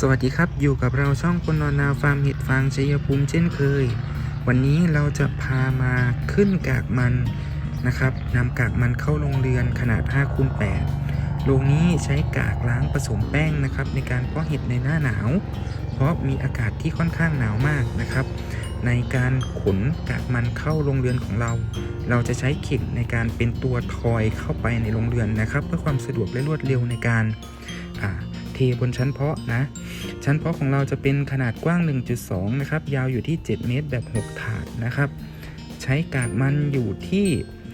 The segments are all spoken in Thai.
สวัสดีครับอยู่กับเราช่องคนนอนนาฟาร์มเห็ดฟางชัยภูมิเช่นเคย วันนี้เราจะพามาขึ้นกากมันนะครับนำกากมันเข้าโรงเรือนขนาด5คูณ8โรงนี้ใช้กากล้างผสมแป้งนะครับ ในการเพาะเห็ดในหน้าหนาว เพราะมีอากาศที่ค่อนข้างหนาวมากนะครับ ในการขนกากมันเข้าโรงเรือนของเรา เราจะใช้เข่งในการเป็นตัวทอยเข้าไปในโรงเรือนนะครับ เพื่อความสะดวกและรวดเร็วในการอ่า เทบนชั้นเพาะนะ ชั้นเพาะของเราจะเป็นขนาดกว้าง 1.2 นะครับ ยาวอยู่ที่ 7 เมตรแบบ 6 ถาดนะครับ ใช้กากมันอยู่ที่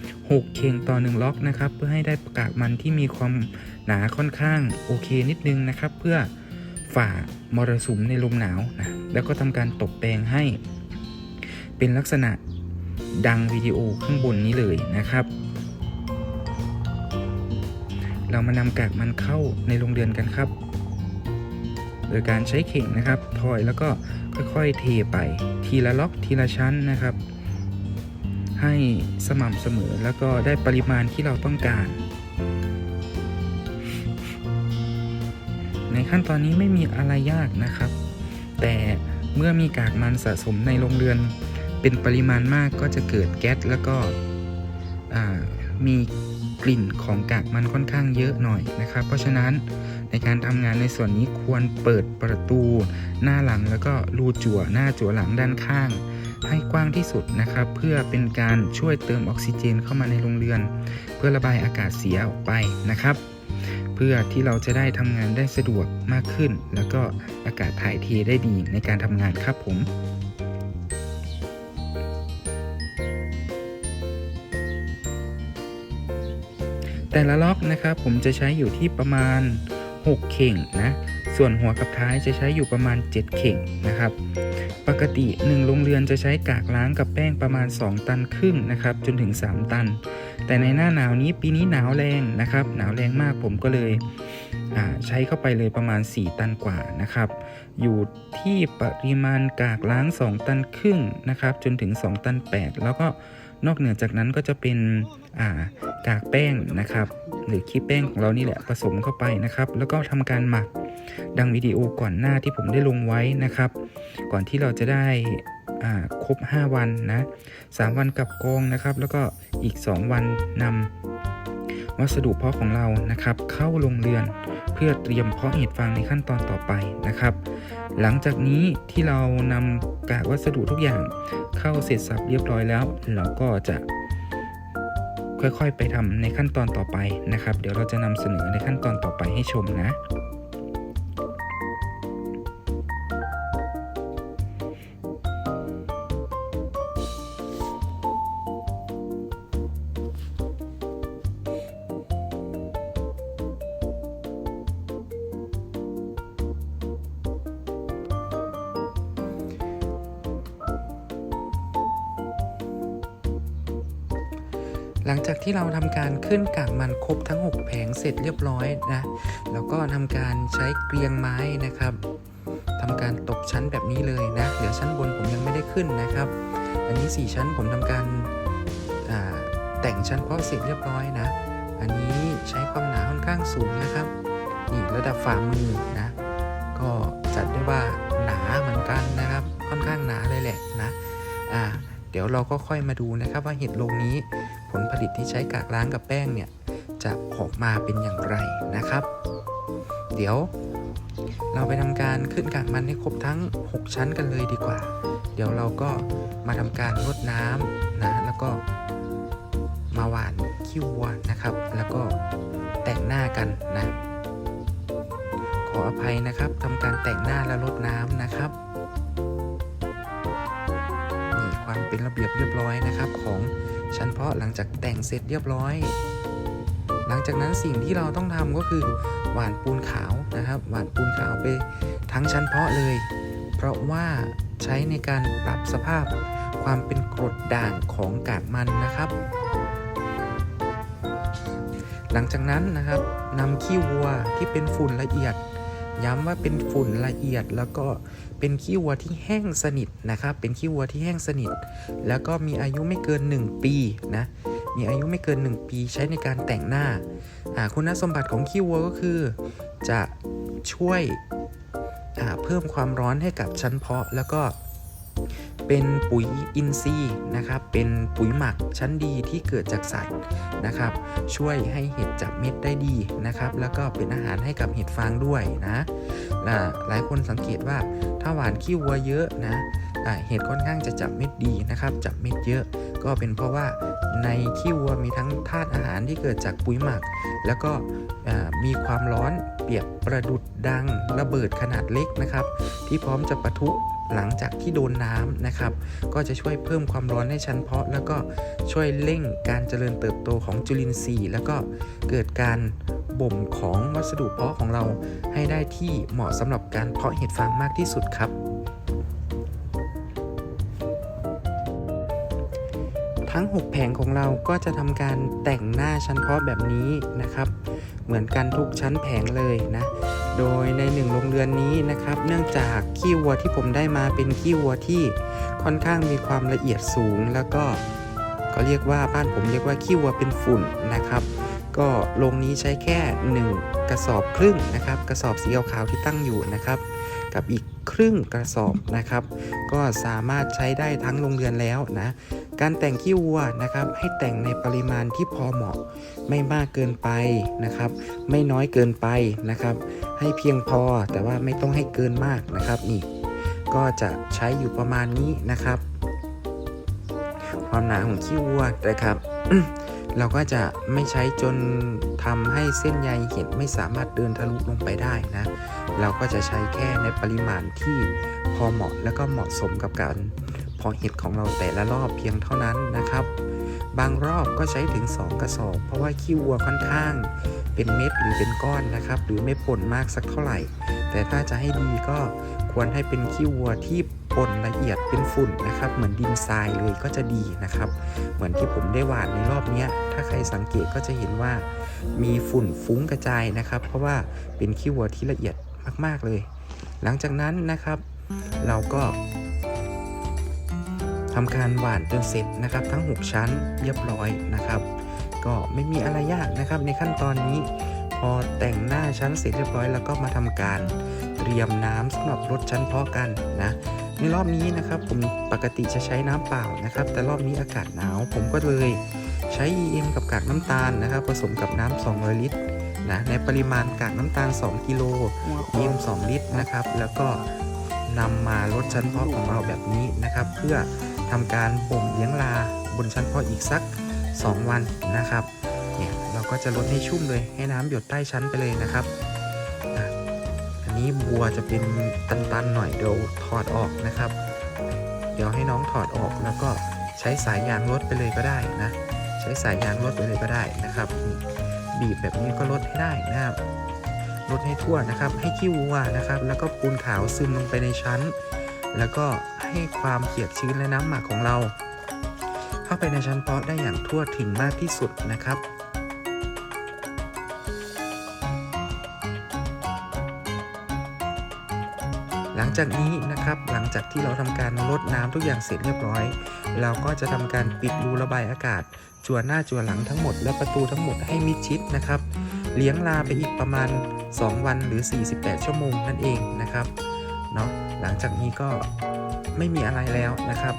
6 เข่งต่อ 1 ล็อกนะครับ เพื่อให้ได้กากมันที่มีความหนาค่อนข้างโอเคนิดนึงนะครับ เพื่อฝ่ามรสุมในลมหนาวนะ แล้วก็ทำการตกแต่งให้ เป็นลักษณะดังวิดีโอข้างบนนี้เลยนะครับ เรามานำกากมันเข้าในโรงเรือนกันครับ โดยการใช้เข่งนะครับถอยแล้วก็ค่อยๆเทไป ทีละล็อกทีละชั้นนะครับ ให้สม่ำเสมอแล้วก็ได้ปริมาณที่เราต้องการ ในขั้นตอนนี้ไม่มีอะไรยากนะครับ แต่เมื่อมีกากมันสะสมในโรงเรือน เป็นปริมาณมากก็จะเกิดแก๊สแล้วก็มีกลิ่นของกากมันค่อนข้างเยอะหน่อยนะครับ เพราะฉะนั้น ในการทำงานในส่วนนี้ควรเปิดประตู หน้าหลังแล้วก็รูจั่วหน้าจั่วหลังด้านข้าง ให้กว้างที่สุดนะครับ เพื่อเป็นการช่วยเติมออกซิเจนเข้ามาในโรงเรือน เพื่อระบายอากาศเสียออกไปนะครับ เพื่อที่เราจะได้ทำงานได้สะดวกมากขึ้น แล้วก็อากาศถ่ายเทได้ดีในการทำงานครับผมแต่ละล็อกนะครับผมจะใช้อยู่ที่ประมาณ 6 เข่งนะ ส่วนหัวกับท้ายจะใช้อยู่ประมาณ 7 เข่งนะครับ ปกติ 1 โรงเรือนจะใช้กากล้างกับแป้งประมาณ 2 ตันครึ่งนะครับ จนถึง 3 ตัน แต่ในหน้าหนาวนี้ปีนี้หนาวแรงนะครับ หนาวแรงมากผมก็เลยใช้เข้าไปเลยประมาณ 4 ตันกว่านะครับ อยู่ที่ปริมาณกากล้าง 2 ตันครึ่งนะครับ จนถึง 2 ตัน 8 แล้วก็นอกเหนือจากนั้นก็จะเป็นากากแป้งนะครับ หรือขี้แป้งของเรานี่แหละผสมเข้าไปนะครับ แล้วก็ทำการหมักดังวิดีโอก่อนหน้าที่ผมได้ลงไว้นะครับ ก่อนที่เราจะได้ครบ 5 วันนะ3วันกับกองนะครับ แล้วก็อีก 2 วันนำวัสดุเพาะของเรานะครับ เข้าลงเรือนเพื่อเตรียมเพาะเห็ดฟางในขั้นตอนต่อไปนะครับ หลังจากนี้ที่เรานำกากวัสดุทุกอย่างเข้าเสร็จสับเรียบร้อยแล้ว เราก็จะ ค่อยๆ ไปทำในขั้นตอนต่อไปนะครับ เดี๋ยวเราจะนำเสนอในขั้นตอนต่อไปให้ชมนะ หลังจากที่เราทำการขึ้นกากมันครบทั้ง 6 แผงเสร็จเรียบร้อยนะแล้วก็ทำการใช้เกลียงไม้นะครับทำการตบชั้นแบบนี้เลยนะเหลือชั้นบนผมยังไม่ได้ขึ้นนะครับ อันนี้ 4 ชั้นผมทำการแต่งชั้นเพาะเสร็จเรียบร้อยนะ อันนี้ใช้ความหนาค่อนข้างสูงนะครับนี่ระดับฝ่ามือนะ ก็จัดได้ว่าหนาเหมือนกันนะครับ ค่อนข้างหนาเลยแหละนะอ่าเดี๋ยวเราก็ค่อยมาดูนะครับว่าเห็ดโรงนี้ ผลผลิตที่ใช้กากล้างกับแป้งเนี่ยจะออกมาเป็นอย่างไรนะครับ เดี๋ยวเราไปทำการขึ้นกากมันให้ครบทั้ง 6 ชั้นกันเลยดีกว่า เดี๋ยวเราก็มาทำการรดน้ำนะแล้วก็มาหวานขี้วัวนะครับ แล้วก็แต่งหน้ากันนะ ขออภัยนะครับทำการแต่งหน้าและรดน้ำนะครับนี่ความเป็นระเบียบเรียบร้อยนะครับของ ชั้นเพาะหลังจากแต่งเสร็จเรียบร้อย หลังจากนั้นสิ่งที่เราต้องทำก็คือหว่านปูนขาวนะครับ หว่านปูนขาวไปทั้งชั้นเพาะเลย เพราะว่าใช้ในการปรับสภาพความเป็นกรดด่างของกากมันนะครับ หลังจากนั้นนะครับนำขี้วัวที่เป็นฝุ่นละเอียด ย้ำว่าเป็นฝุ่นละเอียดแล้วก็เป็นขี้วัวที่แห้งสนิทนะครับเป็นขี้วัวที่แห้งสนิท แล้วก็มีอายุไม่เกิน 1 ปีนะมีอายุไม่เกิน 1 ปีใช้ในการแต่งหน้าอ่าคุณสมบัติของขี้วัวก็คือ จะช่วยเพิ่มความร้อนให้กับชั้นเพาะแล้วก็ เป็นปุ๋ยอินทรีย์นะครับเป็นปุ๋ยหมักชั้นดีที่เกิดจากสัตว์นะครับ ช่วยให้เห็ดจับเม็ดได้ดีนะครับ แล้วก็เป็นอาหารให้กับเห็ดฟางด้วยนะหลายคนสังเกตว่าถ้าหวานขี้วัวเยอะนะเห็ดค่อนข้างจะจับเม็ดดีนะครับ จับเม็ดเยอะ ก็เป็นเพราะว่าในขี้วัวมีทั้งธาตุอาหารที่เกิดจากปุ๋ยหมัก แล้วก็มีความร้อนเปรียบประดุดดังระเบิดขนาดเล็กนะครับ ที่พร้อมจะปะทุ หลังจากที่โดนน้ำนะครับ ก็จะช่วยเพิ่มความร้อนให้ชั้นเพาะ แล้วก็ช่วยเร่งการเจริญเติบโตของจุลินทรีย์ แล้วก็เกิดการบ่มของวัสดุเพาะของเราให้ได้ที่เหมาะสำหรับการเพาะเห็ดฟางมากที่สุดครับ ทั้ง 6 แผงของเราก็จะทำการแต่งหน้าชั้นเพาะแบบนี้นะครับ เหมือนกันทุกชั้นแผงเลยนะ โดยในหนึ่งโรงเรือนนี้นะครับ เนื่องจากขี้วัวที่ผมได้มาเป็นขี้วัวที่ค่อนข้างมีความละเอียดสูง แล้วก็ก็เรียกว่าบ้านผมเรียกว่าขี้วัวเป็นฝุ่นนะครับ ก็โรงนี้ใช้แค่ 1 กระสอบครึ่งนะครับ กระสอบสีขาวๆที่ตั้งอยู่นะครับ กับอีกครึ่งกระสอบนะครับ ก็สามารถใช้ได้ทั้งโรงเรือนแล้วนะ การแต่งขี้วัวนะครับ ให้แต่งในปริมาณที่พอเหมาะ ไม่มากเกินไปนะครับ ไม่น้อยเกินไปนะครับ ให้เพียงพอแต่ว่าไม่ต้องให้เกินมากนะครับนี่ก็จะใช้อยู่ประมาณนี้นะครับ ความหนาของขี้วัวนะครับ เราก็จะไม่ใช้จนทำให้เส้นใยเห็ดไม่สามารถเดินทะลุลงไปได้นะ เราก็จะใช้แค่ในปริมาณที่พอเหมาะและก็เหมาะสมกับการ พาะเห็ดของเราแต่ละรอบเพียงเท่านั้นนะครับ บางรอบก็ใช้ถึง 2 กระสอบ เพราะว่าขี้วัวค่อนข้าง เป็นเม็ดหรือเป็นก้อนนะครับ หรือไม่ป่นมากสักเท่าไหร่ แต่ถ้าจะให้ดีก็ควรให้เป็นขี้วัวที่ป่นละเอียดเป็นฝุ่นนะครับ เหมือนดินทรายเลยก็จะดีนะครับ เหมือนที่ผมได้หวานในรอบนี้ถ้าใครสังเกตก็จะเห็นว่า มีฝุ่นฟุ้งกระจายนะครับ เพราะว่าเป็นขี้วัวที่ละเอียดมากๆเลย หลังจากนั้นนะครับ เราก็ ทำการหว่านจนเสร็จนะครับ ทั้ง 6 ชั้นเรียบร้อยนะครับ ก็ไม่มีอะไรยากนะครับ ในขั้นตอนนี้ พอแต่งหน้าชั้นเสร็จเรียบร้อย แล้วก็มาทำการเตรียมน้ำสำหรับรดชั้นเพาะกันนะในรอบนี้นะครับผมปกติจะใช้น้ำเปล่านะครับ แต่รอบนี้อากาศหนาว ผมก็เลยใช้ EM กับกากน้ำตาลนะครับ ผสมกับน้ำ200ลิตรนะในปริมาณกากน้ำตาล 2กิโล EM 2 ลิตรนะครับ แล้วก็นำมาลดชั้นเพาะของเราแบบนี้นะครับ เพื่อ ทำการบ่มเลี้ยงลาบนชั้นเพาะอีกสัก 2 วันนะครับเนี่ยเราก็จะลดให้ชุ่มเลยให้น้ำหยดใต้ชั้นไปเลยนะครับอันนี้บัวจะเป็นตันๆหน่อยเดี๋ยวถอดออกนะครับ เดี๋ยวให้น้องถอดออกแล้วก็ใช้สายยางลดไปเลยก็ได้นะ ใช้สายยางลดไปเลยก็ได้นะครับ บีบแบบนี้ก็ลดให้ได้นะครับลดให้ทั่วนะครับ ให้ขี้วัวนะครับ แล้วก็ปูนขาวซึมลงไปในชั้น แล้วก็ให้ความเปียกชื้นและน้ำหมักของเรา เข้าไปในชั้นเพาะได้อย่างทั่วถึงมากที่สุดนะครับหลังจากนี้นะครับ หลังจากที่เราทำการลดน้ำทุกอย่างเสร็จเรียบร้อย เราก็จะทำการปิดรูระบายอากาศ จั่วหน้าจั่วหลังทั้งหมดและประตูทั้งหมดให้มิดชิดนะครับ เลี้ยงลาไปอีกประมาณ 2 วันหรือ 48 ชั่วโมงนั่นเองนะครับเนาะ หลังจากนี้ก็ไม่มีอะไรแล้วนะครับ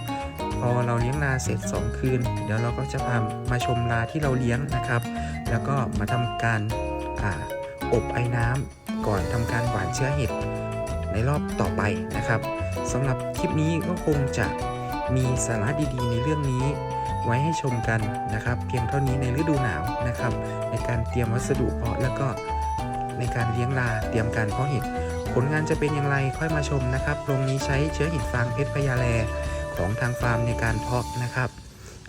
พอเราเลี้ยงลาเสร็จ 2 คืน เดี๋ยวเราก็จะพามาชมลาที่เราเลี้ยงนะครับ แล้วก็มาทำการออบไอ้น้ำก่อนทำการหว่านเชื้อเห็ดในรอบต่อไปนะครับสำหรับคลิปนี้ก็คงจะมีสาระดีๆ ในเรื่องนี้ไว้ให้ชมกันนะครับ เพียงเท่านี้ในฤดูหนาวนะครับ ในการเตรียมวัสดุเพาะแล้วก็ในการเลี้ยงลาเตรียมการเพาะเห็ด ผลงานจะเป็นอย่างไรค่อยมาชมนะครับโรงนี้ใช้เชื้อเห็ดฟางเพชรพญาแลของทางฟาร์มในการเพาะนะครับ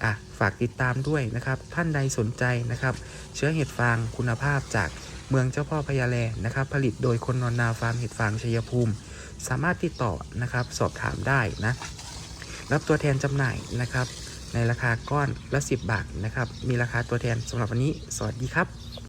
อะฝากติดตามด้วยนะครับ ท่านใดสนใจนะครับ เชื้อเห็ดฟางคุณภาพจากเมืองเจ้าพ่อพญาแลนะครับ ผลิตโดยคนนอนนาฟาร์มเห็ดฟางชัยภูมิ สามารถติดต่อนะครับ สอบถามได้นะรับตัวแทนจำหน่ายนะครับ ในราคาก้อนละ 10 บาทนะครับ มีราคาตัวแทนสำหรับวันนี้ สวัสดีครับ